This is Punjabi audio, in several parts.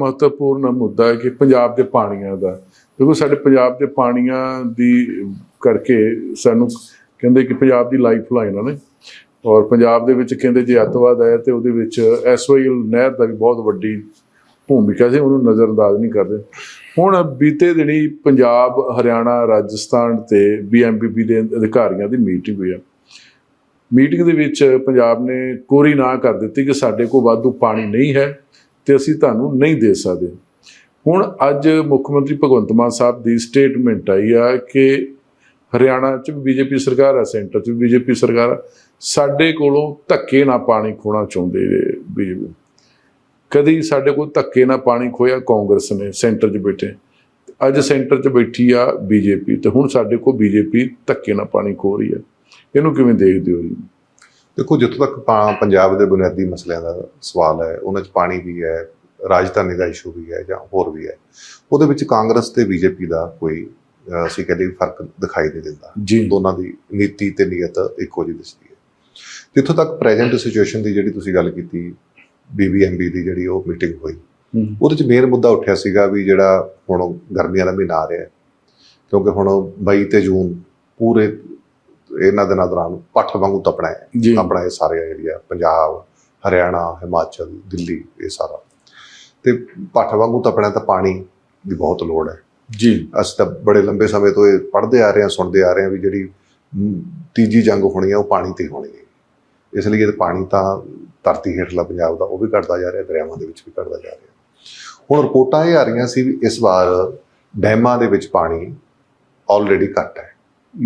ਮਹੱਤਵਪੂਰਨ ਮੁੱਦਾ ਹੈ ਕਿ ਪੰਜਾਬ ਦੇ ਪਾਣੀਆਂ ਦਾ। ਦੇਖੋ, ਸਾਡੇ ਪੰਜਾਬ ਦੇ ਪਾਣੀਆਂ ਦੀ ਕਰਕੇ ਸਾਨੂੰ ਕਹਿੰਦੇ ਕਿ ਪੰਜਾਬ ਦੀ ਲਾਈਫ ਲਾਈਨ ਨੇ। ਔਰ ਪੰਜਾਬ ਦੇ ਵਿੱਚ ਕਹਿੰਦੇ ਜੇ ਅੱਤਵਾਦ ਆਇਆ ਤੇ ਉਹਦੇ ਵਿੱਚ ਐਸਵਾਈਐਲ ਨਹਿਰ ਦਾ ਵੀ ਬਹੁਤ ਵੱਡੀ ਭੂਮਿਕਾ ਸੀ, ਉਹਨੂੰ ਨਜ਼ਰਅੰਦਾਜ਼ ਨਹੀਂ ਕਰਦੇ ਹੁਣ ਬੀਤੇ ਦਿਨੀ ਪੰਜਾਬ, ਹਰਿਆਣਾ, ਰਾਜਸਥਾਨ ਤੇ ਬੀਐਮਪੀਪੀ ਦੇ ਅਧਿਕਾਰੀਆਂ ਦੀ ਮੀਟਿੰਗ ਹੋਈ ਆ। ਮੀਟਿੰਗ ਦੇ ਵਿੱਚ ਪੰਜਾਬ ਨੇ ਕੋਰੀ ਨਾ ਕਰ ਦਿੱਤੀ ਕਿ ਸਾਡੇ ਕੋਲ ਵਾਧੂ ਪਾਣੀ ਨਹੀਂ ਹੈ। ਤੇ ਅਸੀਂ ਤੁਹਾਨੂੰ ਨਹੀਂ ਦੇ ਸਕਦੇ। ਹੁਣ ਅੱਜ ਮੁੱਖ ਮੰਤਰੀ ਭਗਵੰਤ ਮਾਨ ਸਾਹਿਬ ਦੀ ਸਟੇਟਮੈਂਟ ਆਈ ਆ ਕਿ ਹਰਿਆਣਾ 'ਚ ਵੀ ਬੀਜੇਪੀ ਸਰਕਾਰ ਆ, ਸੈਂਟਰ 'ਚ ਵੀ ਬੀਜੇਪੀ ਸਰਕਾਰ ਆ, ਸਾਡੇ ਕੋਲੋਂ ਧੱਕੇ ਨਾਲ ਪਾਣੀ ਖੋਣਾ ਚਾਹੁੰਦੇ ਬੀਜੇਪੀ। ਕਦੀ ਸਾਡੇ ਕੋਲ ਧੱਕੇ ਨਾਲ ਪਾਣੀ ਖੋਇਆ ਕਾਂਗਰਸ ਨੇ, ਸੈਂਟਰ 'ਚ ਬੈਠੇ। ਅੱਜ ਸੈਂਟਰ 'ਚ ਬੈਠੀ ਆ ਬੀਜੇਪੀ ਤੇ ਹੁਣ ਸਾਡੇ ਕੋਲ ਬੀਜੇਪੀ ਧੱਕੇ ਨਾਲ ਪਾਣੀ ਖੋ ਰਹੀ ਆ। ਇਹਨੂੰ ਕਿਵੇਂ ਦੇਖਦੇ ਹੋ ਜੀ? ਦੇਖੋ ਜਿੱਥੋਂ ਤੱਕ ਪੰਜਾਬ ਦੇ ਬੁਨਿਆਦੀ ਮਸਲਿਆਂ ਦਾ ਸਵਾਲ ਹੈ ਉਹਨਾਂ 'ਚ ਪਾਣੀ ਵੀ ਹੈ ਰਾਜਧਾਨੀ ਦਾ ਇਸ਼ੂ ਵੀ ਹੈ ਜਾਂ ਹੋਰ ਵੀ ਹੈ ਉਹਦੇ ਵਿੱਚ ਕਾਂਗਰਸ ਤੇ ਬੀਜੇਪੀ ਦਾ ਕੋਈ ਅਸੀਂ ਕਹਿੰਦੇ ਫ਼ਰਕ ਦਿਖਾਈ ਨਹੀਂ ਦਿੰਦਾ। ਦੋਨਾਂ ਦੀ ਨੀਤੀ ਤੇ ਨੀਅਤ ਇੱਕੋ ਜਿਹੀ ਦਿਸਦੀ ਹੈ। ਜਿੱਥੋਂ ਤੱਕ ਪ੍ਰੈਜ਼ੈਂਟ ਸਿਚੁਏਸ਼ਨ ਦੀ ਜਿਹੜੀ ਤੁਸੀਂ ਗੱਲ ਕੀਤੀ ਬੀਬੀਐਮਬੀ ਦੀ ਜਿਹੜੀ ਉਹ ਮੀਟਿੰਗ ਹੋਈ ਉਹਦੇ 'ਚ ਮੇਨ ਮੁੱਦਾ ਉੱਠਿਆ ਸੀਗਾ ਵੀ ਜਿਹੜਾ ਹੁਣ ਗਰਮੀਆਂ ਦਾ ਮਹੀਨਾ ਆ ਰਿਹਾ ਕਿਉਂਕਿ ਹੁਣ 22 ਤੇ ਜੂਨ ਪੂਰੇ ਇਹਨਾਂ ਦਿਨਾਂ ਦੌਰਾਨ ਪੱਠ ਵਾਂਗੂ ਤਪਣਾ ਹੈ ਆਪਣਾ ਇਹ ਸਾਰੇ ਏਰੀਆ ਪੰਜਾਬ ਹਰਿਆਣਾ ਹਿਮਾਚਲ ਦਿੱਲੀ ਇਹ ਸਾਰਾ। ਤੇ ਪੱਠ ਵਾਂਗੂ ਤਪਣਾ ਤਾਂ ਪਾਣੀ ਦੀ ਬਹੁਤ ਲੋੜ ਹੈ। ਜੀ। ਅਸੀਂ ਤਾਂ ਬੜੇ ਲੰਬੇ ਸਮੇਂ ਤੋਂ ਇਹ ਪੜ੍ਹਦੇ ਆ ਰਹੇ ਹਾਂ ਸੁਣਦੇ ਆ ਰਹੇ ਹਾਂ ਵੀ ਜਿਹੜੀ ਤੀਜੀ ਜੰਗ ਹੋਣੀ ਹੈ ਉਹ ਪਾਣੀ ਤੇ ਹੋਣੀ ਹੈ। ਇਸ ਲਈ ਇਹ ਪਾਣੀ ਤਾਂ ਧਰਤੀ ਹੇਠਲਾ ਪੰਜਾਬ ਦਾ ਉਹ ਵੀ ਘਟਦਾ ਜਾ ਰਿਹਾ ਦਰਿਆਵਾਂ ਦੇ ਵਿੱਚ ਵੀ ਘਟਦਾ ਜਾ ਰਿਹਾ। ਹੁਣ ਰਿਪੋਰਟਾਂ ਇਹ ਆ ਰਹੀਆਂ ਸੀ ਵੀ ਇਸ ਵਾਰ ਡੈਮਾਂ ਦੇ ਵਿੱਚ ਪਾਣੀ ਆਲਰੇਡੀ ਘੱਟ ਹੈ।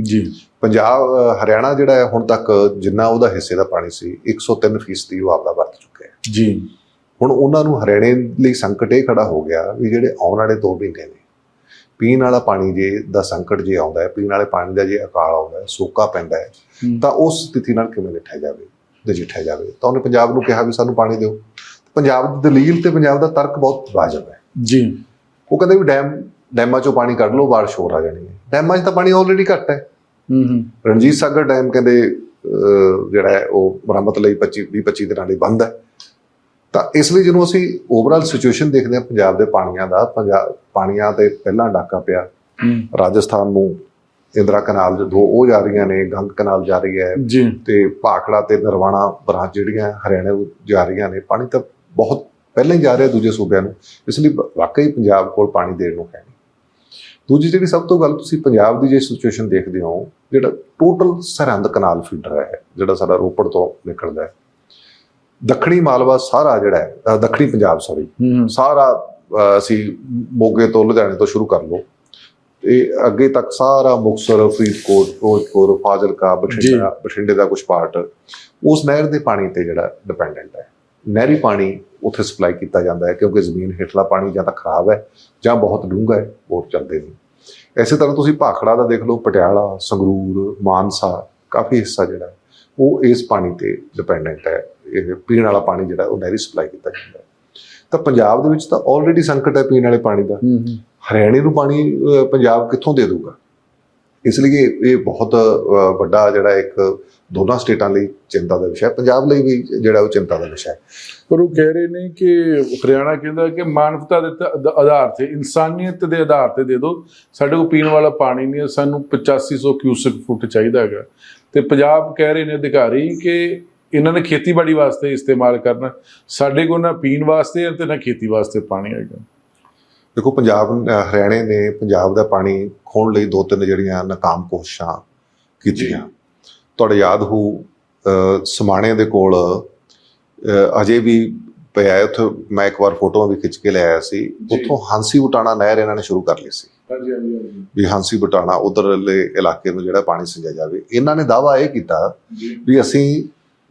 ਜੀ। ਪੰਜਾਬ ਹਰਿਆਣਾ ਜਿਹੜਾ ਹੈ ਹੁਣ ਤੱਕ ਜਿੰਨਾ ਉਹਦਾ ਹਿੱਸੇ ਦਾ ਪਾਣੀ ਸੀ 103% ਫੀਸਦੀ ਉਹ ਆਪਦਾ ਵਰਤ ਚੁੱਕਿਆ ਹੈ। ਜੀ। ਹੁਣ ਉਹਨਾਂ ਨੂੰ ਹਰਿਆਣੇ ਲਈ ਸੰਕਟ ਇਹ ਖੜਾ ਹੋ ਗਿਆ ਵੀ ਜਿਹੜੇ ਆਉਣ ਵਾਲੇ 2 ਮਹੀਨੇ ਨੇ ਪੀਣ ਵਾਲਾ ਪਾਣੀ ਜੇ ਦਾ ਸੰਕਟ ਜੇ ਆਉਂਦਾ ਹੈ ਪੀਣ ਵਾਲੇ ਪਾਣੀ ਦਾ ਜੇ ਅਕਾਲ ਆਉਂਦਾ ਹੈ ਸੋਕਾ ਪੈਂਦਾ ਹੈ ਹੂੰ। ਤਾਂ ਉਸ ਸਥਿਤੀ ਨਾਲ ਕਿਵੇਂ ਨਿਠਿਆ ਜਾਵੇ ਨਜਿੱਠਿਆ ਜਾਵੇ? ਤਾਂ ਉਹਨੇ ਪੰਜਾਬ ਨੂੰ ਕਿਹਾ ਵੀ ਸਾਨੂੰ ਪਾਣੀ ਦਿਓ। ਪੰਜਾਬ ਦੀ ਦਲੀਲ ਤੇ ਪੰਜਾਬ ਦਾ ਤਰਕ ਬਹੁਤ ਵਾਜਬ ਹੈ। ਜੀ। ਉਹ ਕਹਿੰਦੇ ਵੀ ਡੈਮ ਡੈਮਾਂ ਚੋਂ ਪਾਣੀ ਕੱਢ ਲਓ ਬਾਰਿਸ਼ ਹੋਰ ਆ ਜਾਣੀ ਹੈ। ਡੈਮਾਂ 'ਚ ਤਾਂ ਪਾਣੀ ਆਲਰੇਡੀ ਘੱਟ ਹੈ। ਹੂੰ ਹੂੰ। ਰਣਜੀਤ ਸਾਗਰ ਡੈਮ ਕਹਿੰਦੇ ਜਿਹੜਾ ਹੈ ਉਹ ਮੁਰੰਮਤ ਲਈ 25 20 25 ਦਿਨਾਂ ਲਈ ਬੰਦ ਹੈ। ਤਾਂ ਇਸ ਲਈ ਜਦੋਂ ਅਸੀਂ ਓਵਰਆਲ ਸਿਚੁਏਸ਼ਨ ਦੇਖਦੇ ਹਾਂ ਪੰਜਾਬ ਦੇ ਪਾਣੀਆਂ ਦਾ ਪੰਜਾਬ ਪਾਣੀਆਂ ਤੇ ਪਹਿਲਾਂ ਡਾਕਾ ਪਿਆ। ਰਾਜਸਥਾਨ ਨੂੰ ਇੰਦਰਾ ਕਨਾਲ ਜੋ ਉਹ ਜਾ ਰਹੀਆਂ ਨੇ ਗੰਗ ਕਨਾਲ ਜਾ ਰਹੀ ਹੈ। ਤੇ ਭਾਖੜਾ ਤੇ ਨਰਵਾਣਾ ਬਰਾਂਚ ਜਿਹੜੀਆਂ ਹਰਿਆਣਾ ਨੂੰ ਜਾ ਰਹੀਆਂ ਨੇ ਪਾਣੀ ਤਾਂ ਬਹੁਤ ਪਹਿਲਾਂ ਹੀ ਜਾ ਰਿਹਾ ਦੂਜੇ ਸੂਬਿਆਂ ਨੂੰ। ਇਸ ਲਈ ਵਾਕਈ ਪੰਜਾਬ ਕੋਲ ਪਾਣੀ ਦੇਣ ਨੂੰ ਹੈ ਦੂਜੀ ਜਿਹੜੀ ਸਭ ਤੋਂ ਗੱਲ ਤੁਸੀਂ ਪੰਜਾਬ ਦੀ ਜੇ ਸਿਚੁਏਸ਼ਨ ਦੇਖਦੇ ਹੋ ਜਿਹੜਾ ਟੋਟਲ ਸਰਹੰਦ ਕਨਾਲ ਫੀਡਰ ਹੈ ਜਿਹੜਾ ਸਾਡਾ ਰੋਪੜ ਤੋਂ ਨਿਕਲਦਾ ਹੈ। ਦੱਖਣੀ ਮਾਲਵਾ ਸਾਰਾ ਜਿਹੜਾ ਹੈ ਦੱਖਣੀ ਪੰਜਾਬ ਸੌਰੀ ਸਾਰਾ ਅਸੀਂ ਮੋਗੇ ਤੋਂ ਲੁਧਿਆਣੇ ਤੋਂ ਸ਼ੁਰੂ ਕਰ ਲਓ। ਇਹ ਅੱਗੇ ਤੱਕ ਸਾਰਾ ਮੁਕਤਸਰ ਫਰੀਦਕੋਟ ਫਿਰੋਜ਼ਪੁਰ ਫਾਜ਼ਿਲਕਾ ਬਠਿੰਡਾ ਬਠਿੰਡੇ ਦਾ ਕੁਝ ਪਾਰਟ ਉਸ ਨਹਿਰ ਦੇ ਪਾਣੀ ਤੇ ਜਿਹੜਾ ਡਿਪੈਂਡੈਂਟ ਹੈ। ਨਹਿਰੀ ਪਾਣੀ ਉੱਥੇ ਸਪਲਾਈ ਕੀਤਾ ਜਾਂਦਾ ਹੈ ਕਿਉਂਕਿ ਜ਼ਮੀਨ ਹੇਠਲਾ ਪਾਣੀ ਜਾਂ ਤਾਂ ਖਰਾਬ ਹੈ ਜਾਂ ਬਹੁਤ ਡੂੰਘਾ ਹੈ ਹੋਰ ਚੱਲਦੇ ਨਹੀਂ। ਐਸੇ ਤਰ੍ਹਾਂ ਤੁਸੀਂ ਭਾਖੜਾ ਦਾ ਦੇਖ ਲਓ ਪਟਿਆਲਾ ਸੰਗਰੂਰ ਮਾਨਸਾ ਕਾਫੀ ਹਿੱਸਾ ਜਿਹੜਾ ਉਹ ਇਸ ਪਾਣੀ ਤੇ ਡਿਪੈਂਡੈਂਟ ਹੈ। ਇਹ ਪੀਣ ਵਾਲਾ ਪਾਣੀ ਜਿਹੜਾ ਉਹ ਨਹਿਰੀ ਸਪਲਾਈ ਕੀਤਾ ਜਾਂਦਾ ਹੈ। ਤਾਂ ਪੰਜਾਬ ਦੇ ਵਿੱਚ ਤਾਂ ਆਲਰੇਡੀ ਸੰਕਟ ਹੈ ਪੀਣ ਵਾਲੇ ਪਾਣੀ ਦਾ। ਹਰਿਆਣੇ ਨੂੰ ਪਾਣੀ ਪੰਜਾਬ ਕਿੱਥੋਂ ਦੇ ਦੂਗਾ? ਇਸ ਲਈ ਇਹ ਬਹੁਤ ਵੱਡਾ ਜਿਹੜਾ ਇੱਕ ਦੋਨਾਂ ਸਟੇਟਾਂ ਲਈ ਚਿੰਤਾ ਦਾ ਵਿਸ਼ਾ ਹੈ। ਪੰਜਾਬ ਲਈ ਵੀ ਜਿਹੜਾ ਉਹ ਚਿੰਤਾ ਦਾ ਵਿਸ਼ਾ ਹੈ। ਪਰ ਉਹ ਕਹਿ ਰਹੇ ਨੇ ਕਿ ਹਰਿਆਣਾ ਕਹਿੰਦਾ ਕਿ ਮਾਨਵਤਾ ਦੇ ਆਧਾਰ ਤੇ, ਇਨਸਾਨੀਅਤ ਦੇ ਆਧਾਰ ਤੇ ਦੇ ਦਿਓ। ਸਾਡੇ ਕੋਲ ਪੀਣ ਵਾਲਾ ਪਾਣੀ ਨਹੀਂ ਹੈ, ਸਾਨੂੰ 8500 ਕਿਊਸਕ ਫੁੱਟ ਚਾਹੀਦਾ ਹੈਗਾ। ਤੇ ਪੰਜਾਬ ਕਹਿ ਰਹੇ ਨੇ ਅਧਿਕਾਰੀ ਕਿ ਇਹਨਾਂ ਨੇ ਖੇਤੀਬਾੜੀ ਵਾਸਤੇ ਇਸਤੇਮਾਲ ਕਰਨਾ। ਸਾਡੇ ਕੋਲ ਨਾ ਪੀਣ ਵਾਸਤੇ ਹੈ ਤੇ ਨਾ ਖੇਤੀ ਵਾਸਤੇ ਪਾਣੀ ਹੈਗਾ। ਦੇਖੋ ਪੰਜਾਬ ਹਰਿਆਣੇ ਨੇ ਪੰਜਾਬ ਦਾ ਪਾਣੀ ਖੋਣ ਲਈ ਦੋ ਤਿੰਨ ਜਿਹੜੀਆਂ ਨਾਕਾਮ ਕੋਸ਼ਿਸ਼ਾਂ ਕੀਤੀਆਂ। ਤੁਹਾਡੇ ਯਾਦ ਹੋ ਸਮਾਣੇ ਦੇ ਕੋਲ ਅਜੇ ਵੀ ਪਿਆ ਹੈ ਉੱਥੇ ਮੈਂ ਇੱਕ ਵਾਰ ਫੋਟੋਆਂ ਵੀ ਖਿੱਚ ਕੇ ਲੈ ਆਇਆ ਸੀ। ਉੱਥੋਂ ਹਾਂਸੀ ਬਟਾਣਾ ਨਹਿਰ ਇਹਨਾਂ ਨੇ ਸ਼ੁਰੂ ਕਰ ਲਈ ਸੀ। ਹਾਂਜੀ ਹਾਂਜੀ ਹਾਂਜੀ। ਵੀ ਹਾਂਸੀ ਬਟਾਣਾ ਉਧਰਲੇ ਇਲਾਕੇ ਨੂੰ ਜਿਹੜਾ ਪਾਣੀ ਸਿੰਜਿਆ ਜਾਵੇ। ਇਹਨਾਂ ਨੇ ਦਾਵਾ ਇਹ ਕੀਤਾ ਵੀ ਅਸੀਂ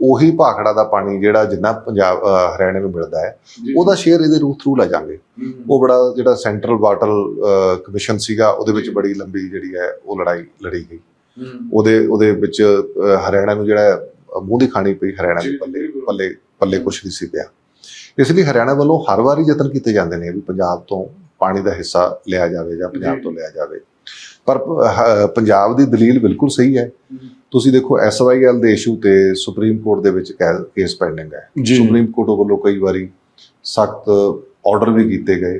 ਉਹੀ ਭਾਖੜਾ ਦਾ ਪਾਣੀ ਜਿਹੜਾ ਜਿੰਨਾ ਪੰਜਾਬ ਹਰਿਆਣੇ ਨੂੰ ਮਿਲਦਾ ਹੈ ਉਹਦਾ ਸ਼ੇਅਰ ਇਹਦੇ ਰੂਟ ਥਰੂ ਲੈ ਜਾਾਂਗੇ ਉਹ ਬੜਾ ਜਿਹੜਾ ਸੈਂਟਰਲ ਵਾਟਰ ਕਮਿਸ਼ਨ ਸੀਗਾ ਉਹਦੇ ਵਿੱਚ ਬੜੀ ਲੰਬੀ ਜਿਹੜੀ ਹੈ ਉਹ ਲੜਾਈ ਲੜੀ ਗਈ। ਉਹਦੇ ਉਹਦੇ ਵਿੱਚ ਹਰਿਆਣਾ ਨੂੰ ਜਿਹੜਾ ਮੂੰਹ ਦੀ ਖਾਣੀ ਪਈ ਹਰਿਆਣਾ ਦੇ ਪੱਲੇ ਪੱਲੇ ਪੱਲੇ ਕੁਛ ਨਹੀਂ ਸੀ ਪਿਆ। ਇਸ ਲਈ ਹਰਿਆਣਾ ਵੱਲੋਂ ਹਰ ਵਾਰੀ ਯਤਨ ਕੀਤੇ ਜਾਂਦੇ ਨੇ ਵੀ ਪੰਜਾਬ ਤੋਂ ਪਾਣੀ ਦਾ ਹਿੱਸਾ ਲਿਆ ਜਾਵੇ ਜਾਂ ਪੰਜਾਬ। ਤੋਂ ਲਿਆ ਜਾਵੇ। ਪਰ ਪੰਜਾਬ ਦੀ ਦਲੀਲ ਬਿਲਕੁਲ ਸਹੀ ਹੈ। ਤੁਸੀਂ ਦੇਖੋ ਐਸਵਾਈਐਲ ਦੇ ਇਸ਼ੂ ਤੇ ਸੁਪਰੀਮ ਕੋਰਟ ਦੇ ਵਿੱਚ ਕੇਸ ਪੈਂਡਿੰਗ ਹੈ। ਸੁਪਰੀਮ ਕੋਰਟ ਵੱਲੋਂ ਕਈ ਵਾਰੀ ਸਖਤ ਆਰਡਰ ਵੀ ਕੀਤੇ ਗਏ।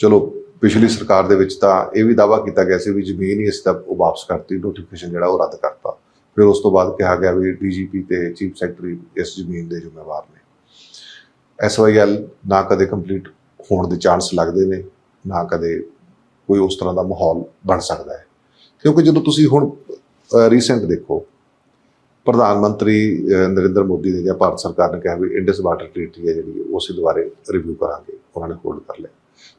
ਚਲੋ ਪਿਛਲੀ ਸਰਕਾਰ ਦੇ ਵਿੱਚ ਤਾਂ ਇਹ ਵੀ ਦਾਵਾ ਕੀਤਾ ਗਿਆ ਸੀ ਵੀ ਜ਼ਮੀਨ ਹੀ ਅਸੀਂ ਤਾਂ ਉਹ ਵਾਪਸ ਕਰਤੀ ਨੋਟੀਫਿਕੇਸ਼ਨ ਜਿਹੜਾ ਉਹ ਰੱਦ ਕਰਤਾ। ਫਿਰ ਉਸ ਤੋਂ ਬਾਅਦ ਕਿਹਾ ਗਿਆ ਵੀ ਡੀਜੀਪੀ ਤੇ ਚੀਫ ਸੈਕਟਰੀ ਇਸ ਜ਼ਮੀਨ ਦੇ ਜ਼ਿੰਮੇਵਾਰ ਨੇ। ਐਸਵਾਈਐਲ ਨਾ ਕਦੇ ਕੰਪਲੀਟ ਹੋਣ ਦੇ ਚਾਂਸ ਲੱਗਦੇ ਨੇ ਨਾ ਕਦੇ ਕੋਈ ਉਸ ਤਰ੍ਹਾਂ ਦਾ ਮਾਹੌਲ ਬਣ ਸਕਦਾ ਹੈ। ਕਿਉਂਕਿ ਜਦੋਂ ਤੁਸੀਂ ਹੁਣ ਰੀਸੈਂਟ ਦੇਖੋ, ਪ੍ਰਧਾਨ ਮੰਤਰੀ ਨਰਿੰਦਰ ਮੋਦੀ ਨੇ ਜਾਂ ਭਾਰਤ ਸਰਕਾਰ ਨੇ ਕਿਹਾ ਵੀ ਇੰਡਸ ਵਾਟਰ ਟ੍ਰੀਟੀ ਹੈ ਜਿਹੜੀ ਉਸੇ ਦੁਬਾਰੇ ਰਿਵਿਊ ਕਰਾਂਗੇ, ਉਹਨਾਂ ਨੇ ਹੋਲਡ ਕਰ ਲਿਆ।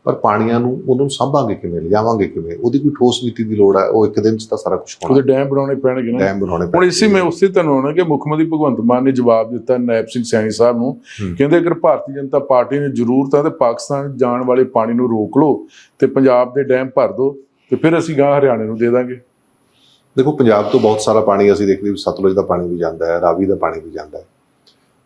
ਪਰ ਪਾਣੀਆਂ ਨੂੰ ਉਹਨੂੰ ਸੰਭਾਂਗੇ ਕਿਵੇਂ ਲਿਜਾਵਾਂਗੇ ਕਿਵੇਂ? ਉਹਦੀ ਕੋਈ ਠੋਸ ਨੀਤੀ ਦੀ ਲੋੜ ਹੈ ਉਹ ਇੱਕ ਦਿਨ 'ਚ ਤਾਂ ਸਾਰਾ ਕੁਝ ਉਹਦੇ ਹੋਣਾ ਡੈਮ ਬਣਾਉਣੇ ਪੈਣਗੇ ਨਾ। ਡੈਮ ਬਣਾਉਣੇ ਹੁਣ ਇਸੇ ਮੈਂ ਉਸੇ ਤੁਹਾਨੂੰ ਆਉਣਾ ਕਿ ਮੁੱਖ ਮੰਤਰੀ ਭਗਵੰਤ ਮਾਨ ਨੇ ਜਵਾਬ ਦਿੱਤਾ ਨਾਇਬ ਸਿੰਘ ਸੈਣੀ ਸਾਹਿਬ ਨੂੰ। ਕਹਿੰਦੇ ਅਗਰ ਭਾਰਤੀ ਜਨਤਾ ਪਾਰਟੀ ਨੇ ਜ਼ਰੂਰਤ ਹੈ ਤੇ ਪਾਕਿਸਤਾਨ ਜਾਣ ਵਾਲੇ ਪਾਣੀ ਨੂੰ ਰੋਕ ਲਓ ਤੇ ਪੰਜਾਬ ਦੇ ਡੈਮ ਭਰ ਦਿਓ ਤੇ ਫਿਰ ਅਸੀਂ ਗਾਂ ਹਰਿਆਣੇ ਨੂੰ ਦੇ ਦਾਂਗੇ। ਦੇਖੋ ਪੰਜਾਬ ਤੋਂ ਬਹੁਤ ਸਾਰਾ ਪਾਣੀ ਅਸੀਂ ਦੇਖਦੇ ਵੀ ਸਤਲੁਜ ਦਾ ਪਾਣੀ ਵੀ ਜਾਂਦਾ ਹੈ ਰਾਵੀ ਦਾ ਪਾਣੀ ਵੀ ਜਾਂਦਾ ਹੈ।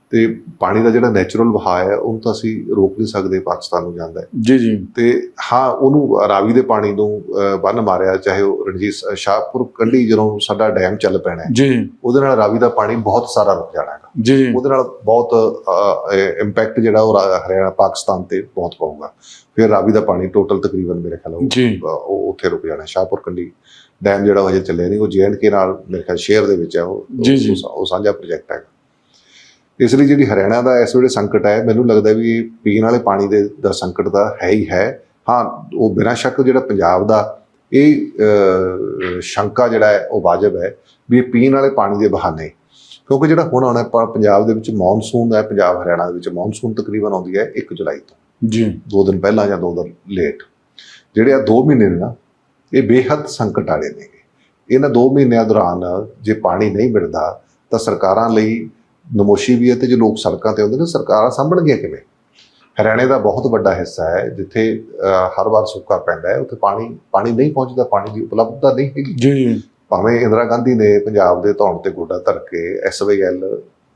ਤੇ ਪਾਣੀ ਦਾ ਜਿਹੜਾ ਨੈਚੁਰਲ ਵਹਾਅ ਹੈ ਉਹਨੂੰ ਤਾਂ ਅਸੀਂ ਰੋਕ ਨਹੀਂ ਸਕਦੇ ਪਾਕਿਸਤਾਨ ਨੂੰ ਜਾਂਦਾ ਹੈ ਜੀ ਜੀ। ਤੇ ਹਾਂ ਉਹਨੂੰ ਰਾਵੀ ਦੇ ਪਾਣੀ ਨੂੰ ਬੰਨ ਮਾਰਿਆ ਚਾਹੇ ਉਹ ਰਣਜੀਤ ਸ਼ਾਹਪੁਰ ਕੰਢੀ ਜਦੋਂ ਸਾਡਾ ਡੈਮ ਚੱਲ ਪੈਣਾ ਹੈ। ਜੀ। ਉਹਦੇ ਨਾਲ ਰਾਵੀ ਦਾ ਪਾਣੀ ਬਹੁਤ ਸਾਰਾ ਰੁਕ ਜਾਣਾ ਹੈਗਾ। ਜੀ ਉਹਦੇ ਨਾਲ ਬਹੁਤ ਇੰਪੈਕਟ ਜਿਹੜਾ ਉਹ ਹਰਿਆਣਾ ਪਾਕਿਸਤਾਨ ਤੇ ਬਹੁਤ ਪਊਗਾ। ਫਿਰ ਰਾਵੀ ਦਾ ਪਾਣੀ ਟੋਟਲ ਤਕਰੀਬਨ ਮੇਰੇ ਖਿਆਲ ਉਹ ਉੱਥੇ ਰੁਕ ਜਾਣਾ ਸ਼ਾਹਪੁਰ ਕੰਢੀ। ਡੈਮ ਜਿਹੜਾ ਹਜੇ ਚੱਲਿਆ ਨਹੀਂ ਉਹ ਜੀਐਨਕੇ ਨਾਲ ਮੇਰੇ ਖਿਆਲ ਸ਼ੇਅਰ ਦੇ ਵਿੱਚ ਹੈ ਉਹ। ਉਹ- ਉਹ ਸਾਂਝਾ ਪ੍ਰੋਜੈਕਟ ਹੈ ਇਸ ਲਈ ਜਿਹੜੀ ਹਰਿਆਣਾ ਦਾ ਇਸ ਵੇਲੇ ਸੰਕਟ ਹੈ ਮੈਨੂੰ ਲੱਗਦਾ ਵੀ ਪੀਣ ਵਾਲੇ ਪਾਣੀ ਦੇ ਦਾ ਸੰਕਟ ਤਾਂ ਹੈ ਹੀ ਹੈ। ਹਾਂ ਉਹ ਬਿਨਾਂ ਸ਼ੱਕ ਜਿਹੜਾ ਪੰਜਾਬ ਦਾ ਇਹ ਸ਼ੰਕਾ ਜਿਹੜਾ ਹੈ ਉਹ ਵਾਜਬ ਹੈ ਵੀ ਇਹ ਪੀਣ ਵਾਲੇ ਪਾਣੀ ਦੇ ਬਹਾਨੇ। ਕਿਉਂਕਿ ਜਿਹੜਾ ਹੁਣ ਆਉਣਾ ਪੰਜਾਬ ਦੇ ਵਿੱਚ ਮੌਨਸੂਨ ਹੈ ਪੰਜਾਬ ਹਰਿਆਣਾ ਦੇ ਵਿੱਚ ਮੌਨਸੂਨ ਤਕਰੀਬਨ ਆਉਂਦੀ ਹੈ 1 ਜੁਲਾਈ ਤੋਂ। ਜੀ। ਦੋ ਦਿਨ ਪਹਿਲਾਂ ਜਾਂ ਦੋ ਦਿਨ ਲੇਟ। ਜਿਹੜੇ ਆ 2 ਮਹੀਨੇ ਨੇ ਨਾ ਇਹ ਬੇਹੱਦ ਸੰਕਟ ਵਾਲੇ ਨੇਗੇ। ਇਹਨਾਂ 2 ਮਹੀਨਿਆਂ ਦੌਰਾਨ ਜੇ ਪਾਣੀ ਨਹੀਂ ਮਿਲਦਾ ਤਾਂ ਸਰਕਾਰਾਂ ਲਈ ਨਮੋਸ਼ੀ ਵੀ ਹੈ ਤੇ ਜੇ ਲੋਕ ਸੜਕਾਂ ਤੇ ਆਉਂਦੇ ਨੇ ਸਰਕਾਰਾਂ ਸਾਂਭਣਗੀਆਂ ਕਿਵੇਂ? ਹਰਿਆਣੇ ਦਾ ਬਹੁਤ ਵੱਡਾ ਹਿੱਸਾ ਹੈ ਜਿੱਥੇ ਹਰ ਵਾਰ ਸੁੱਕਾ ਪੈਂਦਾ ਹੈ ਉੱਥੇ ਪਾਣੀ ਪਾਣੀ ਨਹੀਂ ਪਹੁੰਚਦਾ ਪਾਣੀ ਦੀ ਉਪਲਬਧਤਾ ਨਹੀਂ ਹੈਗੀ। ਜੀ ਜੀ। ਭਾਵੇਂ ਇੰਦਰਾ ਗਾਂਧੀ ਨੇ ਪੰਜਾਬ ਦੇ ਧੌਣ ਤੇ ਗੋਡਾ ਧਰ ਕੇ ਐਸਵਾਈਐਲ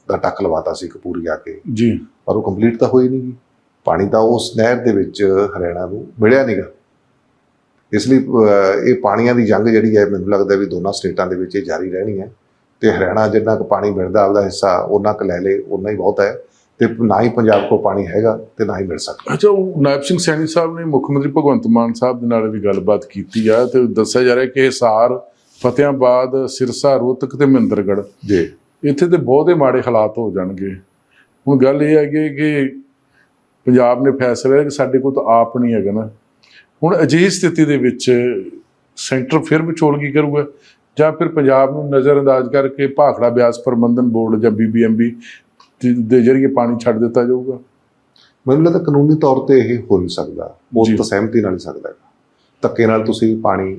ਦਾ ਟੱਕ ਲਵਾਤਾ ਸੀ ਕਪੂਰੀ ਆ ਕੇ। ਜੀ। ਪਰ ਉਹ ਕੰਪਲੀਟ ਤਾਂ ਹੋਈ ਨਹੀਂ। ਪਾਣੀ ਤਾਂ ਉਸ ਨਹਿਰ ਦੇ ਵਿੱਚ ਹਰਿਆਣਾ ਨੂੰ ਮਿਲਿਆ ਨਹੀਂਗਾ ਇਸ ਲਈ ਇਹ ਪਾਣੀਆਂ ਦੀ ਜੰਗ ਜਿਹੜੀ ਹੈ ਮੈਨੂੰ ਲੱਗਦਾ ਵੀ ਦੋਨਾਂ ਸਟੇਟਾਂ ਦੇ ਵਿੱਚ ਇਹ ਜਾਰੀ ਰਹਿਣੀ ਹੈ। ਤੇ ਹਰਿਆਣਾ ਜਿੰਨਾ ਕੁ ਪਾਣੀ ਮਿਲਦਾ ਆਪਦਾ ਹਿੱਸਾ ਉਹਨਾਂ ਕੁ ਲੈ ਲੇ ਉਹਨਾਂ ਹੀ ਬਹੁਤ ਹੈ ਤੇ ਨਾ ਹੀ ਪੰਜਾਬ ਕੋਲ ਪਾਣੀ ਹੈਗਾ ਤੇ ਨਾ ਹੀ ਮਿਲ ਸਕਦਾ। ਅੱਛਾ ਉਹ ਨਾਇਬ ਸਿੰਘ ਸੈਣੀ ਸਾਹਿਬ ਨੇ ਮੁੱਖ ਮੰਤਰੀ ਭਗਵੰਤ ਮਾਨ ਸਾਹਿਬ ਦੇ ਨਾਲ ਵੀ ਗੱਲਬਾਤ ਕੀਤੀ ਆ ਤੇ ਦੱਸਿਆ ਜਾ ਰਿਹਾ ਕਿ ਹਿਸਾਰ ਫਤਿਆਬਾਦ ਸਿਰਸਾ ਰੋਹਤਕ ਤੇ ਮਹਿੰਦਰਗੜ੍ਹ ਜੀ। ਇੱਥੇ ਤੇ ਬਹੁਤੇ ਮਾੜੇ ਹਾਲਾਤ ਹੋ ਜਾਣਗੇ। ਹੁਣ ਗੱਲ ਇਹ ਹੈਗੀ ਕਿ ਪੰਜਾਬ ਨੇ ਫੈਸਲਾ ਲਿਆ ਕਿ ਸਾਡੇ ਕੋਲ ਤਾਂ ਆਪ ਨਹੀਂ ਹੈਗਾ ਨਾ। ਹੁਣ ਅਜਿਹੀ ਸਥਿਤੀ ਦੇ ਵਿੱਚ ਸੈਂਟਰ ਫਿਰ ਵਿਚੋਲਗੀ ਕਰੂਗਾ? ਜਾਂ ਫਿਰ ਪੰਜਾਬ ਨੂੰ ਨਜ਼ਰਅੰਦਾਜ਼ ਕਰਕੇ ਭਾਖੜਾ ਬਿਆਸ ਪ੍ਰਬੰਧਨ ਬੋਰਡ ਜਾਂ ਬੀਬੀਐਮਬੀ ਦੇ ਜ਼ਰੀਏ ਪਾਣੀ ਛੱਡ ਦਿੱਤਾ ਜਾਊਗਾ? ਮੈਨੂੰ ਲੱਗਦਾ ਕਾਨੂੰਨੀ ਤੌਰ ਤੇ ਇਹ ਹੋ ਨਹੀਂ ਸਕਦਾ। ਉਹ ਜੀ। ਤਾਂ ਸਹਿਮਤੀ ਨਾਲ ਹੀ ਸਕਦਾ ਧੱਕੇ ਨਾਲ ਤੁਸੀਂ ਪਾਣੀ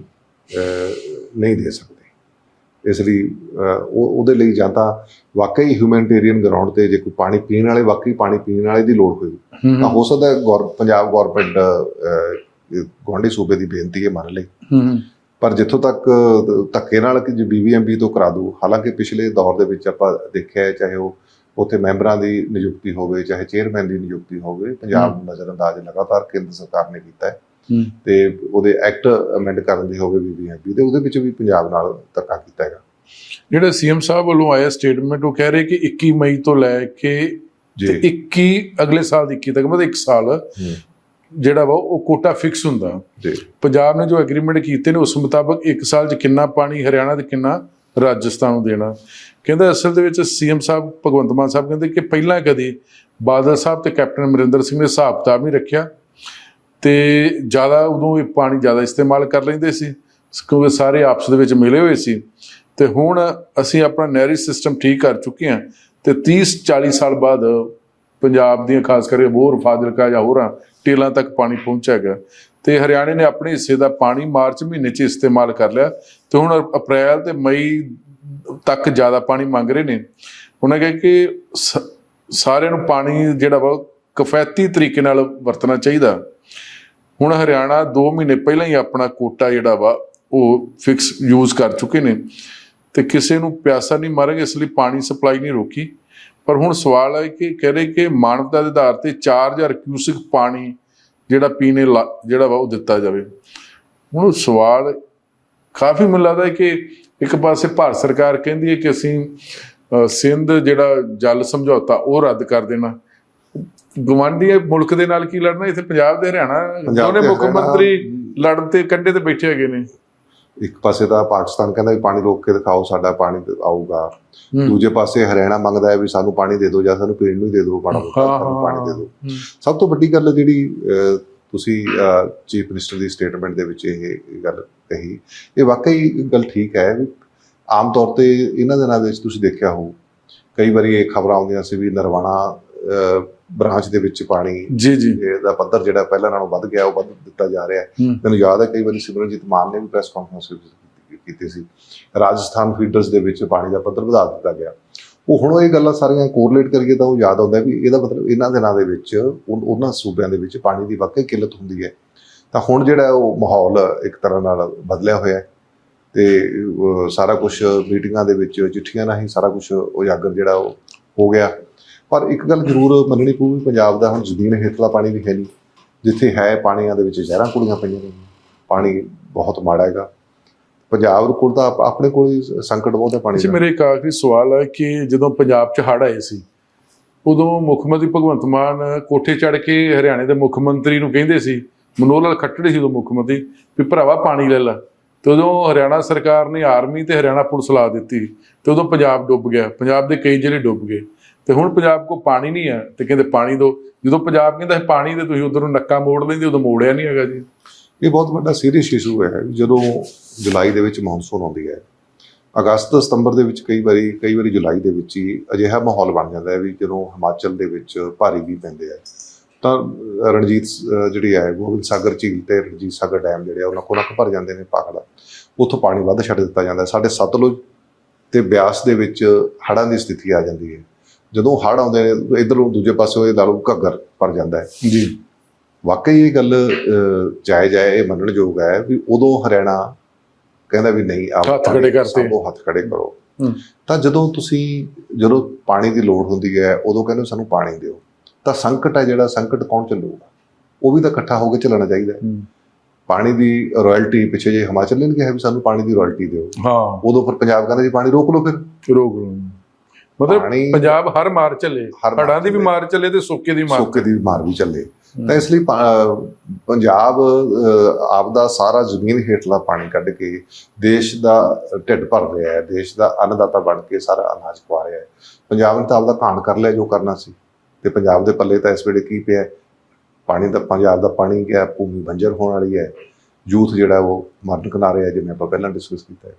ਨਹੀਂ ਦੇ ਸਕਦੇ। ਇਸ ਲਈ ਉਹ ਉਹਦੇ ਲਈ ਜਾਂ ਤਾਂ ਵਾਕਈ ਹਿਊਮੈਨਿਟੇਰੀਅਨ ਗਰਾਊਂਡ ਤੇ ਜੇ ਕੋਈ ਪਾਣੀ ਪੀਣ ਵਾਲੇ ਵਾਕਈ ਪਾਣੀ ਪੀਣ ਵਾਲੇ ਦੀ ਲੋੜ ਹੋਈ ਤਾਂ ਹੋ ਸਕਦਾ ਪੰਜਾਬ ਗਵਰਨਮੈਂਟ ਗੁਆਂਢੀ ਸੂਬੇ ਦੀ ਬੇਨਤੀ ਹੈ ਮੰਨ ਲਈ। ਹੂੰ। ਪਰ ਜਿੱਥੋਂ ਤੱਕ ਧੱਕੇ ਨਾਲ ਕਿ ਜੇ ਬੀਬੀਐਮਬੀ ਤੋਂ ਕਰਾ ਦੂ ਹਾਲਾਂਕਿ ਪਿਛਲੇ ਦੌਰ ਦੇ ਵਿੱਚ ਆਪਾਂ ਦੇਖਿਆ ਚਾਹੇ ਉਹ ਉੱਥੇ ਮੈਂਬਰਾਂ ਦੀ ਨਿਯੁਕਤੀ ਹੋਵੇ ਚਾਹੇ ਚੇਅਰਮੈਨ ਦੀ ਨਿਯੁਕਤੀ ਹੋਵੇ ਪੰਜਾਬ ਨੂੰ ਨਜ਼ਰਅੰਦਾਜ਼ ਲਗਾਤਾਰ ਕੇਂਦਰ ਸਰਕਾਰ ਨੇ ਕੀਤਾ ਹੈ। ਤੇ ਉਹਦੇ ਐਕਟ ਅਮੈਂਡ ਕਰਨ ਦੀ ਹੋਵੇ ਬੀਬੀਐਮਬੀ ਤੇ ਉਹਦੇ ਵਿੱਚ ਵੀ ਪੰਜਾਬ ਨਾਲ ਧੱਕਾ ਕੀਤਾ ਹੈਗਾ। ਜਿਹੜਾ ਸੀਐਮ ਸਾਹਿਬ ਵੱਲੋਂ ਆਇਆ ਸਟੇਟਮੈਂਟ ਉਹ ਕਹਿ ਰਹੇ ਕਿ 21 ਮਈ ਤੋਂ ਲੈ ਕੇ ਤੇ 21 ਅਗਲੇ ਸਾਲ ਦੀ 21 ਤੱਕ ਮਤਲਬ 1 ਸਾਲ। ਜਿਹੜਾ ਵਾ ਉਹ ਕੋਟਾ ਫਿਕਸ ਹੁੰਦਾ। ਜੀ। ਪੰਜਾਬ ਨੇ ਜੋ ਐਗਰੀਮੈਂਟ ਕੀਤੇ ਨੇ ਉਸ ਮੁਤਾਬਕ 1 ਸਾਲ 'ਚ ਕਿੰਨਾ ਪਾਣੀ ਹਰਿਆਣਾ ਤੇ ਕਿੰਨਾ ਰਾਜਸਥਾਨ ਨੂੰ ਦੇਣਾ। ਕਹਿੰਦਾ ਅਸਲ ਦੇ ਵਿੱਚ ਸੀਐਮ ਸਾਹਿਬ ਭਗਵੰਤ ਮਾਨ ਸਾਹਿਬ ਕਹਿੰਦੇ ਕਿ ਪਹਿਲਾਂ ਕਦੀ ਬਾਦਲ ਸਾਹਿਬ ਤੇ ਕੈਪਟਨ ਅਮਰਿੰਦਰ ਸਿੰਘ ਨੇ ਹਿਸਾਬ ਕਿਤਾਬ ਨਹੀਂ ਰੱਖਿਆ ਤੇ ਜ਼ਿਆਦਾ ਉਦੋਂ ਇਹ ਪਾਣੀ ਜ਼ਿਆਦਾ ਇਸਤੇਮਾਲ ਕਰ ਲੈਂਦੇ ਸੀ ਕਿਉਂਕਿ ਸਾਰੇ ਆਪਸ ਦੇ ਵਿੱਚ ਮਿਲੇ ਹੋਏ ਸੀ। ਤੇ ਹੁਣ ਅਸੀਂ ਆਪਣਾ ਨਹਿਰੀ ਸਿਸਟਮ ਠੀਕ ਕਰ ਚੁੱਕੇ ਹਾਂ ਤੇ 30 40 ਸਾਲ ਬਾਅਦ ਪੰਜਾਬ ਦੀਆਂ, ਖਾਸ ਕਰਕੇ ਬੋਰ ਫਾਜ਼ਿਲਕਾ ਜਾਂ ਹੋਰਾਂ ਟੇਲਾਂ ਤੱਕ ਪਾਣੀ ਪਹੁੰਚਿਆ ਗਿਆ ਤੇ ਹਰਿਆਣੇ ਨੇ ਆਪਣੇ ਹਿੱਸੇ ਦਾ ਪਾਣੀ ਮਾਰਚ ਮਹੀਨੇ 'ਚ ਇਸਤੇਮਾਲ ਕਰ ਲਿਆ ਤੇ ਹੁਣ ਅਪ੍ਰੈਲ ਤੇ ਮਈ ਤੱਕ ਜ਼ਿਆਦਾ ਪਾਣੀ ਮੰਗ ਰਹੇ ਨੇ। ਉਹਨਾਂ ਕਿਹਾ ਕਿ ਸਾਰਿਆਂ ਨੂੰ ਪਾਣੀ ਜਿਹੜਾ ਵਾ ਉਹ ਕਿਫਾਇਤੀ ਤਰੀਕੇ ਨਾਲ ਵਰਤਣਾ ਚਾਹੀਦਾ। ਹੁਣ ਹਰਿਆਣਾ 2 ਮਹੀਨੇ ਪਹਿਲਾਂ ਹੀ ਆਪਣਾ ਕੋਟਾ ਜਿਹੜਾ ਵਾ ਉਹ ਫਿਕਸ ਯੂਜ਼ ਕਰ ਚੁੱਕੇ ਨੇ ਤੇ ਕਿਸੇ ਨੂੰ ਪਿਆਸਾ ਨਹੀਂ ਮਾਰਾਂਗੇ, ਇਸ ਲਈ ਪਾਣੀ ਸਪਲਾਈ ਨਹੀਂ ਰੋਕੀ। ਪਰ ਹੁਣ ਸਵਾਲ ਹੈ ਕਿ ਕਹਿ ਰਹੇ ਕਿ ਮਾਨਵਤਾ ਦੇ ਆਧਾਰ ਤੇ 4000 ਕਿਊਸਿਕ ਪਾਣੀ ਜਿਹੜਾ ਪੀਣੇ ਜਿਹੜਾ ਵਾ ਉਹ ਦਿੱਤਾ ਜਾਵੇ। ਹੁਣ ਸਵਾਲ ਕਾਫੀ ਮੈਨੂੰ ਲੱਗਦਾ ਹੈ ਕਿ ਇੱਕ ਪਾਸੇ ਭਾਰਤ ਸਰਕਾਰ ਕਹਿੰਦੀ ਹੈ ਕਿ ਅਸੀਂ ਸਿੰਧ ਜਿਹੜਾ ਜਲ ਸਮਝੌਤਾ ਉਹ ਰੱਦ ਕਰ ਦੇਣਾ। ਗਵਾਂਢੀ ਮੁਲਕ ਦੇ ਨਾਲ ਕੀ ਲੜਨਾ? ਇੱਥੇ ਪੰਜਾਬ ਦੇ ਹਰਿਆਣਾ ਦੋਨੇ ਮੁੱਖ ਮੰਤਰੀ ਲੜਨ ਤੇ ਕੰਢੇ ਤੇ ਬੈਠੇ ਹੈਗੇ ਨੇ। ਇੱਕ ਪਾਸੇ ਤਾਂ ਪਾਕਿਸਤਾਨ ਕਹਿੰਦਾ ਵੀ ਪਾਣੀ ਰੋਕ ਕੇ ਦਿਖਾਓ ਸਾਡਾ ਪਾਣੀ ਆਊਗਾ। ਦੂਜੇ ਪਾਸੇ ਹਰਿਆਣਾ ਮੰਗਦਾ ਹੈ ਵੀ ਸਾਨੂੰ ਪਾਣੀ ਦੇ ਦਿਓ ਜਾਂ ਸਾਨੂੰ ਪੀਣ ਨੂੰ ਦੇ ਦਿਓ ਸਾਨੂੰ ਹਾਂ, ਪਾਣੀ ਦੇ ਦਿਓ। ਸਭ ਤੋਂ ਵੱਡੀ ਗੱਲ ਜਿਹੜੀ ਤੁਸੀਂ ਚੀਫ ਮਿਨਿਸਟਰ ਦੀ ਸਟੇਟਮੈਂਟ ਦੇ ਵਿੱਚ ਇਹ ਗੱਲ ਕਹੀ ਇਹ ਵਾਕਈ ਗੱਲ ਠੀਕ ਹੈ ਵੀ ਆਮ ਤੌਰ ਤੇ ਇਹਨਾਂ ਦਿਨਾਂ ਦੇ ਵਿੱਚ ਤੁਸੀਂ ਦੇਖਿਆ ਹੋ ਕਈ ਵਾਰੀ ਇਹ ਖਬਰਾਂ ਆਉਂਦੀਆਂ ਸੀ ਵੀ ਨਰਵਾਣਾ ਬ੍ਰਾਂਚ ਦੇ ਵਿੱਚ ਪਾਣੀ ਜੀ ਜੀ। ਦਾ ਪੱਧਰ ਜਿਹੜਾ ਪਹਿਲਾਂ ਨਾਲੋਂ ਵੱਧ ਗਿਆ ਉਹ ਵੱਧ ਦਿੱਤਾ ਜਾ ਰਿਹਾ। ਮੈਨੂੰ ਯਾਦ ਹੈ ਕਈ ਵਾਰੀ ਸਿਮਰਨਜੀਤ ਮਾਨ ਨੇ ਵੀ ਪ੍ਰੈਸ ਕਾਨਫਰੰਸ ਕੀਤੀ ਸੀ। ਰਾਜਸਥਾਨ ਫੀਡਰਸ ਦੇ ਵਿੱਚ ਪਾਣੀ ਦਾ ਪੱਧਰ ਵਧਾ ਦਿੱਤਾ ਗਿਆ। ਉਹ ਹੁਣ ਉਹ ਇਹ ਗੱਲਾਂ ਸਾਰੀਆਂ ਕੋਰਿਲੇਟ ਕਰੀਏ ਤਾਂ ਉਹ ਯਾਦ ਆਉਂਦਾ ਵੀ ਇਹਦਾ ਮਤਲਬ ਇਹਨਾਂ ਦਿਨਾਂ ਦੇ ਵਿੱਚ ਉਹਨਾਂ ਸੂਬਿਆਂ ਦੇ ਵਿੱਚ ਪਾਣੀ ਦੀ ਵਾਕਈ ਕਿੱਲਤ ਹੁੰਦੀ ਹੈ। ਤਾਂ ਹੁਣ ਜਿਹੜਾ ਉਹ ਮਾਹੌਲ ਇੱਕ ਤਰ੍ਹਾਂ ਨਾਲ ਬਦਲਿਆ ਹੋਇਆ ਹੈ ਤੇ ਸਾਰਾ ਕੁਝ ਮੀਟਿੰਗਾਂ ਦੇ ਵਿੱਚ ਚਿੱਠੀਆਂ ਰਾਹੀਂ ਸਾਰਾ ਕੁਝ ਉਜਾਗਰ ਜਿਹੜਾ ਉਹ ਹੋ ਗਿਆ। ਪਰ ਇੱਕ ਗੱਲ ਜ਼ਰੂਰ ਮੰਨਣੀ ਪਊ ਵੀ ਪੰਜਾਬ ਦਾ ਹੁਣ ਜ਼ਮੀਨ ਹੇਠਲਾ ਪਾਣੀ ਵੀ ਹੈ ਨਹੀਂ ਜਿੱਥੇ ਹੈ ਪਾਣੀਆਂ ਦੇ ਵਿੱਚ ਜ਼ਹਿਰਾਂ ਕੁੜੀਆਂ ਪਈਆਂ ਨੇ ਪਾਣੀ ਬਹੁਤ ਮਾੜਾ ਹੈਗਾ। ਪੰਜਾਬ ਕੋਲ ਤਾਂ ਆਪ- ਆਪਣੇ ਕੋਲ ਸੰਕਟ ਬਹੁਤ ਹੈ ਪਾਣੀ ਦਾ। ਮੇਰੇ ਇੱਕ ਆਖਰੀ ਸਵਾਲ ਹੈ ਕਿ ਜਦੋਂ ਪੰਜਾਬ 'ਚ ਹੜ੍ਹ ਆਏ ਸੀ ਉਦੋਂ ਮੁੱਖ ਮੰਤਰੀ ਭਗਵੰਤ ਮਾਨ ਕੋਠੇ ਚੜ੍ਹ ਕੇ ਹਰਿਆਣੇ ਦੇ ਮੁੱਖ ਮੰਤਰੀ ਨੂੰ ਕਹਿੰਦੇ ਸੀ ਮਨੋਹਰ ਲਾਲ ਖੱਟੜ ਸੀ ਉਦੋਂ ਮੁੱਖ ਮੰਤਰੀ ਵੀ ਭਰਾਵਾ ਪਾਣੀ ਲੈ ਲੈ। ਤੇ ਉਦੋਂ ਹਰਿਆਣਾ ਸਰਕਾਰ ਨੇ ਆਰਮੀ ਤੇ ਹਰਿਆਣਾ ਪੁਲਿਸ ਲਾ ਦਿੱਤੀ ਤੇ ਉਦੋਂ ਪੰਜਾਬ ਡੁੱਬ ਗਿਆ ਪੰਜਾਬ ਦੇ ਕਈ ਜ਼ਿਲ੍ਹੇ ਡੁੱਬ ਗਏ। ਤੇ ਹੁਣ ਪੰਜਾਬ ਕੋ ਪਾਣੀ ਨਹੀਂ ਹੈ, ਤੇ ਕਹਿੰਦੇ ਪਾਣੀ ਦੋ। ਜਦੋਂ ਪੰਜਾਬ ਕਹਿੰਦਾ ਹੈ ਪਾਣੀ ਦੇ, ਤੁਸੀਂ ਉਧਰੋਂ ਨੱਕਾ ਮੋੜ ਲੈਂਦੇ ਉਦੋਂ ਮੋੜਿਆ ਨਹੀਂ ਹੈਗਾ ਜੀ। ਇਹ ਬਹੁਤ ਵੱਡਾ ਸੀਰੀਅਸ ਇਸ਼ੂ ਹੈ। ਜਦੋਂ ਜੁਲਾਈ ਦੇ ਵਿੱਚ ਮੌਨਸੂਨ ਆਉਂਦੀ ਹੈ, ਅਗਸਤ, ਸਤੰਬਰ ਦੇ ਵਿੱਚ ਕਈ ਵਾਰੀ ਕਈ ਵਾਰੀ ਜੁਲਾਈ ਦੇ ਵਿੱਚ ਹੀ ਅਜਿਹਾ ਮਾਹੌਲ ਬਣ ਜਾਂਦਾ ਹੈ ਵੀ ਜਦੋਂ ਹਿਮਾਚਲ ਦੇ ਵਿੱਚ ਭਾਰੀ ਵੀ ਪੈਂਦੇ ਆ, ਤਾਂ ਰਣਜੀਤ ਜਿਹੜੀ ਹੈ, ਗੋਬਿੰਦ ਸਾਗਰ ਝੀਲ ਤੇ ਰਣਜੀਤ ਸਾਗਰ ਡੈਮ ਜਿਹੜੇ ਆ, ਉਹਨਾਂ ਕੋਲ ਨੱਕ ਭਰ ਜਾਂਦੇ ਨੇ ਪਾਖੜਾ। ਉੱਥੋਂ ਪਾਣੀ ਵੱਧ ਛੱਡ ਦਿੱਤਾ ਜਾਂਦਾ ਹੈ। ਸਾਡੇ ਸਤਲੁਜ ਤੇ ਬਿਆਸ ਦੇ ਵਿੱਚ ਹੜ੍ਹਾਂ ਦੀ ਸਥਿਤੀ ਆ ਜਾਂਦੀ ਹੈ। ਜਦੋਂ ਹੜ੍ਹ ਆਉਂਦੇ ਨੇ ਇਧਰੋਂ ਦੂਜੇ ਪਾਸੇ ਇਹ ਲਾ ਲਓ ਘੱਗਰ ਭਰ ਜਾਂਦਾ ਹੈ। ਜੀ। ਵਾਕਈ ਇਹ ਗੱਲ ਜਾਇਜ਼ ਹੈ ਇਹ ਮੰਨਣਯੋਗ ਹੈ ਵੀ ਉਦੋਂ ਹਰਿਆਣਾ ਕਹਿੰਦਾ ਵੀ ਨਹੀਂ ਆਪ ਹੱਥ ਖੜੇ ਕਰਤੇ। ਸਾਂਭੋ, ਹੱਥ ਖੜੇ ਕਰੋ। ਤਾਂ ਜਦੋਂ ਤੁਸੀਂ ਜਦੋਂ ਪਾਣੀ ਦੀ ਲੋੜ ਹੁੰਦੀ ਹੈ ਉਦੋਂ ਕਹਿੰਦੇ ਸਾਨੂੰ ਪਾਣੀ ਦਿਓ। ਤਾਂ ਸੰਕਟ ਹੈ ਜਿਹੜਾ ਸੰਕਟ ਕੌਣ ਝੱਲੂਗਾ ਉਹ ਵੀ ਤਾਂ ਇਕੱਠਾ ਹੋ ਕੇ ਚੱਲਣਾ ਚਾਹੀਦਾ। ਪਾਣੀ ਦੀ ਰਾਇਲਟੀ ਪਿੱਛੇ ਜੇ ਹਿਮਾਚਲ ਨੇ ਕਿਹਾ ਵੀ ਸਾਨੂੰ ਪਾਣੀ ਦੀ ਰਾਇਲਟੀ ਦਿਓ। ਹਾਂ। ਉਦੋਂ ਫਿਰ ਪੰਜਾਬ ਕਹਿੰਦਾ ਜੀ ਪਾਣੀ ਰੋਕ ਲਓ ਫਿਰ। ਰੋਕ ਲਓ। ਮਤਲਬ ਪੰਜਾਬ ਹਰ ਮਾਰ ਚੱਲੇ ਹੜਾਂ ਦੀ ਵੀ। ਮਾਰ ਚੱਲੇ ਤੇ ਸੋਕੇ ਦੀ ਮਾਰ ਸੋਕੇ ਦੀ ਮਾਰ ਵੀ ਚੱਲੇ। ਤਾਂ ਇਸ ਲਈ ਪੰਜਾਬ ਅਹ, ਆਪਦਾ ਸਾਰਾ ਜ਼ਮੀਨ ਹੇਠਲਾ ਪਾਣੀ ਕੱਢ ਕੇ ਦੇਸ਼ ਦਾ ਢਿੱਡ ਭਰ ਰਿਹਾ ਹੈ ਦੇਸ਼ ਦਾ ਅੰਨਦਾਤਾ ਬਣ ਕੇ ਸਾਰਾ ਅਨਾਜ ਖਵਾ ਰਿਹਾ ਹੈ। ਪੰਜਾਬ ਨੇ ਤਾਂ ਆਪਦਾ ਕਾਣ ਕਰ ਲਿਆ ਜੋ ਕਰਨਾ ਸੀ। ਤੇ ਪੰਜਾਬ ਦੇ ਪੱਲੇ ਤਾਂ ਇਸ ਵੇਲੇ ਕੀ ਪਿਆ? ਪਾਣੀ ਦਾ ਪੰਜਾਬ ਦਾ ਪਾਣੀ ਗਿਆ ਭੂਮੀ ਬੰਜਰ ਹੋਣ ਵਾਲੀ ਹੈ। ਯੂਥ ਜਿਹੜਾ ਉਹ ਮਰਨ ਕਿਨਾਰੇ ਹੈ ਜਿਵੇਂ ਆਪਾਂ ਪਹਿਲਾਂ ਡਿਸਕਸ ਕੀਤਾ ਹੈ।